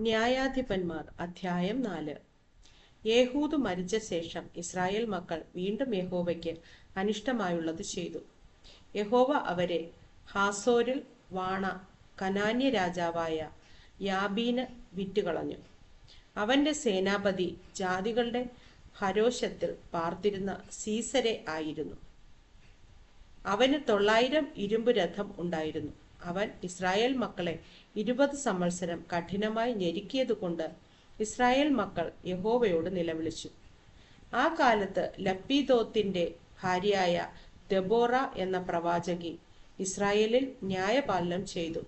ന്യായാധിപന്മാർ അധ്യായം നാല്. യേഹൂദ് മരിച്ച ശേഷം ഇസ്രായേൽ മക്കൾ വീണ്ടും യഹോവയ്ക്ക് അനിഷ്ടമായുള്ളത് ചെയ്തു. യഹോവ അവരെ ഹാസോരിൽ വാണ കനാന്യ രാജാവായ യാബീന് വിറ്റുകളഞ്ഞു. അവന്റെ സേനാപതി ജാതികളുടെ ഹരോശത്തിൽ പാർത്തിരുന്ന സീസരെ ആയിരുന്നു. അവന് തൊള്ളായിരം ഇരുമ്പ് രഥം ഉണ്ടായിരുന്നു. അവൻ ഇസ്രായേൽ മക്കളെ ഇരുപത് സംവത്സരം കഠിനമായി ഞെരുക്കിയതുകൊണ്ട് ഇസ്രായേൽ മക്കൾ യഹോവയോട് നിലവിളിച്ചു. ആ കാലത്ത് ലപ്പീദോത്തിന്റെ ഭാര്യയായ ദബോറ എന്ന പ്രവാചകി ഇസ്രായേലിൽ ന്യായപാലനം ചെയ്തു.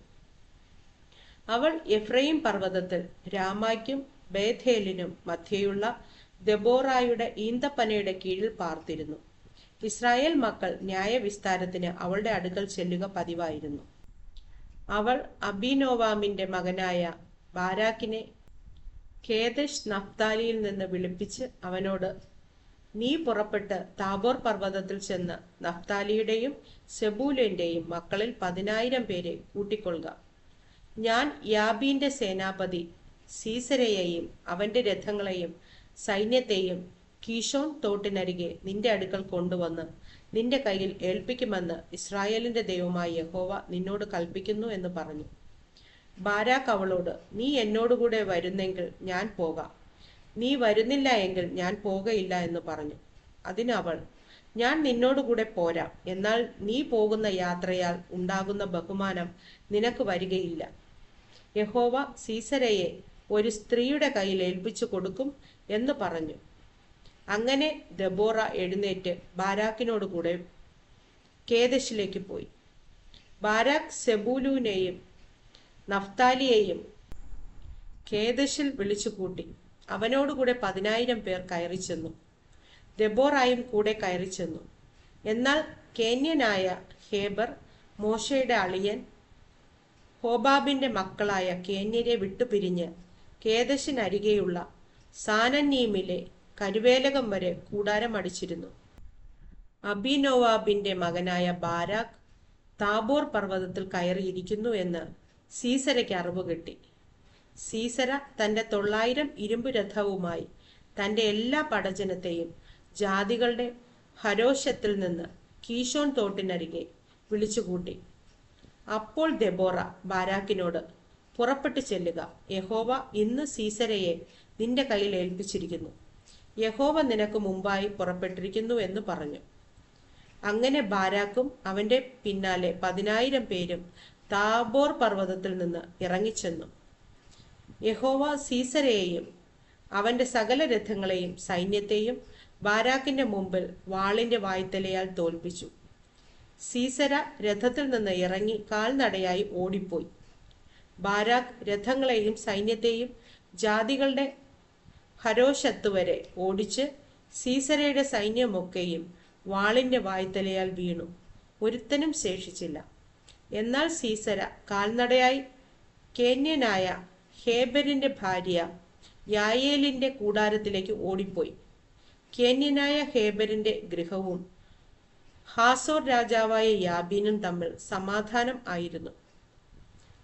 അവൾ എഫ്രൈം പർവതത്തിൽ രാമായ്ക്കും ബേഥേലിനും മധ്യയുള്ള ദബോറായുടെ ഈന്തപ്പനയുടെ കീഴിൽ പാർത്തിരുന്നു. ഇസ്രായേൽ മക്കൾ ന്യായവിസ്താരത്തിന് അവളുടെ അടുക്കൽ ചെല്ലുക പതിവായിരുന്നു. അവൾ അബിനോവാമിന്റെ മകനായ ബാരാക്കിനെ കേദഷ് നഫ്താലിയിൽ നിന്ന് വിളിപ്പിച്ച് അവനോട് നീ പുറപ്പെട്ട് താബോർ പർവതത്തിൽ ചെന്ന് നഫ്താലിയുടെയും സെബൂലിന്റെയും മക്കളിൽ പതിനായിരം പേരെ കൂട്ടിക്കൊള്ളുക. ഞാൻ യാബീന്റെ സേനാപതി സീസരയെയും അവന്റെ രഥങ്ങളെയും സൈന്യത്തെയും കീഷോൺ തോട്ടിനരികെ നിന്റെ അടുക്കൽ കൊണ്ടുവന്ന് നിന്റെ കയ്യിൽ ഏൽപ്പിക്കുമെന്ന് ഇസ്രായേലിന്റെ ദൈവമായ യഹോവ നിന്നോട് കൽപ്പിക്കുന്നു എന്ന് പറഞ്ഞു. ബാരാക്ക് അവളോട് നീ എന്നോടുകൂടെ വരുന്നെങ്കിൽ ഞാൻ പോകാം. നീ വരുന്നില്ല എങ്കിൽ ഞാൻ പോകയില്ല എന്ന് പറഞ്ഞു. അതിനവൾ ഞാൻ നിന്നോടുകൂടെ പോരാം. എന്നാൽ നീ പോകുന്ന യാത്രയാൽ ഉണ്ടാകുന്ന ബഹുമാനം നിനക്ക് വരികയില്ല. യഹോവ സീസരയെ ഒരു സ്ത്രീയുടെ കയ്യിൽ ഏൽപ്പിച്ചു കൊടുക്കും എന്ന് പറഞ്ഞു. അങ്ങനെ ദബോറ എഴുന്നേറ്റ് ബാരാക്കിനോട് കൂടെ കേദശിലേക്ക് പോയി. ബാരാക് സെബൂലുവിനെയും നഫ്താലിയെയും കേദശിൽ വിളിച്ചുകൂട്ടി അവനോടുകൂടെ പതിനായിരം പേർ കയറി ചെന്നു. ദബോറായും കൂടെ കയറി ചെന്നു. എന്നാൽ കേന്യനായ ഹേബർ മോശയുടെ അളിയൻ ഹോബാബിന്റെ മക്കളായ കേന്യരെ വിട്ടുപിരിഞ്ഞ് കേദശിനരികെയുള്ള സാനന്നീമിലെ കരുവേലകം വരെ കൂടാരം അടിച്ചിരുന്നു. അബിനോവാബിന്റെ മകനായ ബാരാഖ് താബോർ പർവതത്തിൽ കയറിയിരിക്കുന്നു എന്ന് സീസരയ്ക്ക് അറിവ് കിട്ടി. സീസര തന്റെ തൊള്ളായിരം ഇരുമ്പ് രഥവുമായി തന്റെ എല്ലാ പടജനത്തെയും ജാതികളുടെ ഹരോശത്തിൽ നിന്ന് കീശോൺ തോട്ടിനരികെ വിളിച്ചുകൂട്ടി. അപ്പോൾ ദെബോറ ബാരാക്കിനോട് പുറപ്പെട്ടു ചെല്ലുക യഹോവ ഇന്ന് സീസരയെ നിന്റെ കയ്യിൽ ഏൽപ്പിച്ചിരിക്കുന്നു. യഹോവ നിനക്ക് മുമ്പായി പുറപ്പെട്ടിരിക്കുന്നു എന്ന് പറഞ്ഞു. അങ്ങനെ ബാരാക്കും അവന്റെ പിന്നാലെ പതിനായിരം പേരും താബോർ പർവതത്തിൽ നിന്ന് ഇറങ്ങിച്ചെന്നു. യഹോവ സീസരയെയും അവന്റെ സകല രഥങ്ങളെയും സൈന്യത്തെയും ബാരാക്കിന്റെ മുമ്പിൽ വാളിന്റെ വായ്ത്തലയാൽ തോൽപ്പിച്ചു. സീസര രഥത്തിൽ നിന്ന് ഇറങ്ങി കാൽനടയായി ഓടിപ്പോയി. ബാരാക്ക് രഥങ്ങളെയും സൈന്യത്തെയും ജാതികളുടെ ഹരോഷത്ത് വരെ ഓടിച്ച് സീസരയുടെ സൈന്യമൊക്കെയും വാളിന്റെ വായ്ത്തലയാൽ വീണു. ഒരുത്തനും ശേഷിച്ചില്ല. എന്നാൽ സീസര കാൽനടയായി കേന്യനായ ഹേബരിന്റെ ഭാര്യ യായേലിന്റെ കൂടാരത്തിലേക്ക് ഓടിപ്പോയി. കേന്യനായ ഹേബരിന്റെ ഗൃഹവും ഹാസോർ രാജാവായ യാബീനും തമ്മിൽ സമാധാനം ആയിരുന്നു.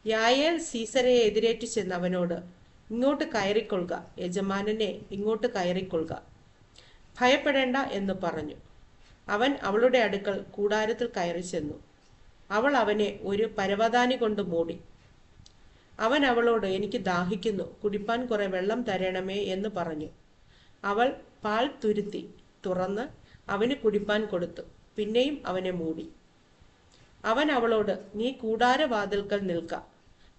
യായേൽ സീസരയെ എതിരേറ്റു ചെന്നവനോട് ഇങ്ങോട്ട് കയറിക്കൊള്ളുക. യജമാനനെ ഇങ്ങോട്ട് കയറിക്കൊള്ളുക. ഭയപ്പെടേണ്ട എന്ന് പറഞ്ഞു. അവൻ അവളുടെ അടുക്കൽ കൂടാരത്തിൽ കയറി ചെന്നു. അവൾ അവനെ ഒരു പരവതാനി കൊണ്ട് മൂടി. അവൻ അവളോട് എനിക്ക് ദാഹിക്കുന്നു. കുടിപ്പാൻ കുറെ വെള്ളം തരണമേ എന്ന് പറഞ്ഞു. അവൾ പാൽ തുരുത്തി തുറന്ന് അവന് കുടിപ്പാൻ കൊടുത്തു. പിന്നെയും അവനെ മൂടി. അവൻ അവളോട് നീ കൂടാരവാതിൽക്കൽ നിൽക്ക.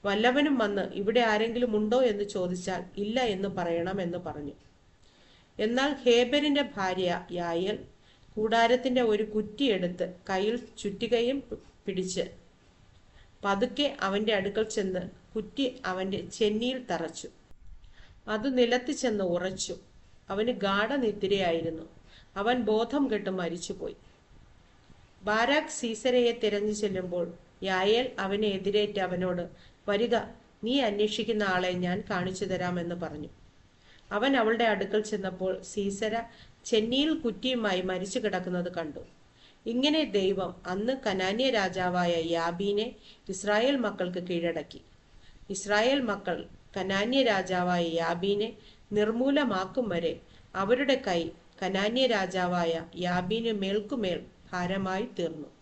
വല്ലവനും വന്ന് ഇവിടെ ആരെങ്കിലും ഉണ്ടോ എന്ന് ചോദിച്ചാൽ ഇല്ല എന്ന് പറയണം എന്ന് പറഞ്ഞു. എന്നാൽ ഹേബരിന്റെ ഭാര്യ യായൽ കൂടാരത്തിന്റെ ഒരു കുറ്റിയെടുത്ത് കയ്യിൽ ചുറ്റികയും പിടിച്ച് പതുക്കെ അവന്റെ അടുക്കൽ ചെന്ന് കുറ്റി അവന്റെ ചെന്നിയിൽ തറച്ചു. അത് നിലത്ത് ചെന്ന് ഉറച്ചു. അവന് ഗാഠനിദ്രയായിരുന്നു. അവൻ ബോധം കെട്ട് മരിച്ചുപോയി. ബാരാക് സീസരയെ തിരഞ്ഞു ചെല്ലുമ്പോൾ യായേൽ അവനെ എതിരേറ്റ് അവനോട് വരിക നീ അന്വേഷിക്കുന്ന ആളെ ഞാൻ കാണിച്ചു തരാമെന്ന് പറഞ്ഞു. അവൻ അവളുടെ അടുക്കൽ ചെന്നപ്പോൾ സീസര ചെന്നിയിൽ കുറ്റിയുമായി മരിച്ചു കിടക്കുന്നത് കണ്ടു. ഇങ്ങനെ ദൈവം അന്ന് കനാന്യ രാജാവായ യാബീനെ ഇസ്രായേൽ മക്കൾക്ക് കീഴടക്കി. ഇസ്രായേൽ മക്കൾ കനാന്യ രാജാവായ യാബീനെ നിർമൂലമാക്കും വരെ അവരുടെ കൈ കനാന്യ രാജാവായ യാബീന് മേൽക്കുമേൽ ഭാരമായി തീർന്നു.